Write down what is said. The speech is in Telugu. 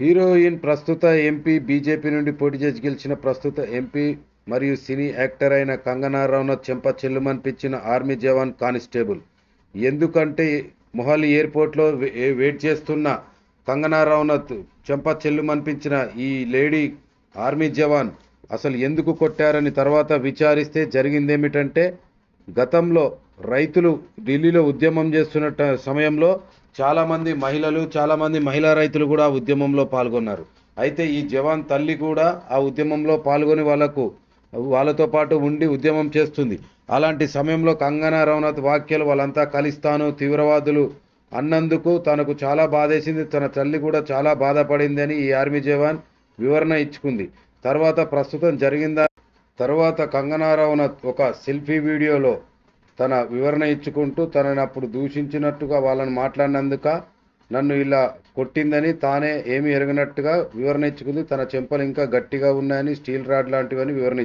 హీరోయిన్ ప్రస్తుత ఎంపీ బీజేపీ నుండి పోటీ చేసి గెలిచిన ప్రస్తుత ఎంపీ మరియు సినీ యాక్టర్ అయిన కంగనా రనౌత్ చెంప చెల్లుమనిపించిన ఆర్మీ జవాన్ కానిస్టేబుల్. ఎందుకంటే మొహాలి ఎయిర్పోర్ట్లో వెయిట్ చేస్తున్న కంగనా రనౌత్ చెంప చెల్లుమనిపించిన ఈ లేడీ ఆర్మీ జవాన్ అసలు ఎందుకు కొట్టారని తర్వాత విచారిస్తే జరిగిందేమిటంటే గతంలో రైతులు ఢిల్లీలో ఉద్యమం చేస్తున్న ట- సమయంలో చాలామంది మహిళలు చాలామంది మహిళా రైతులు కూడా ఆ ఉద్యమంలో పాల్గొన్నారు. అయితే ఈ జవాన్ తల్లి కూడా ఆ ఉద్యమంలో పాల్గొని వాళ్ళకు వాళ్ళతో పాటు ఉండి ఉద్యమం చేస్తుంది. అలాంటి సమయంలో కంగనా రనౌత్ వ్యాఖ్యలు వాళ్ళంతా కలిస్తాను తీవ్రవాదులు అన్నందుకు తనకు చాలా బాధేసింది తన తల్లి కూడా చాలా బాధపడింది అని ఈ ఆర్మీ జవాన్ వివరణ ఇచ్చుకుంది. తర్వాత ప్రస్తుతం జరిగిందా తర్వాత కంగనా రవణత్ ఒక సెల్ఫీ వీడియోలో తన వివరణ ఇచ్చుకుంటూ తనని అప్పుడు దూషించినట్టుగా వాళ్ళని మాట్లాడినందుక నన్ను ఇలా కొట్టిందని తానే ఏమి ఎరగనట్టుగా వివరణ ఇచ్చుకుంది. తన చెంపలు ఇంకా గట్టిగా ఉన్నాయని స్టీల్ రాడ్ లాంటివని వివరణ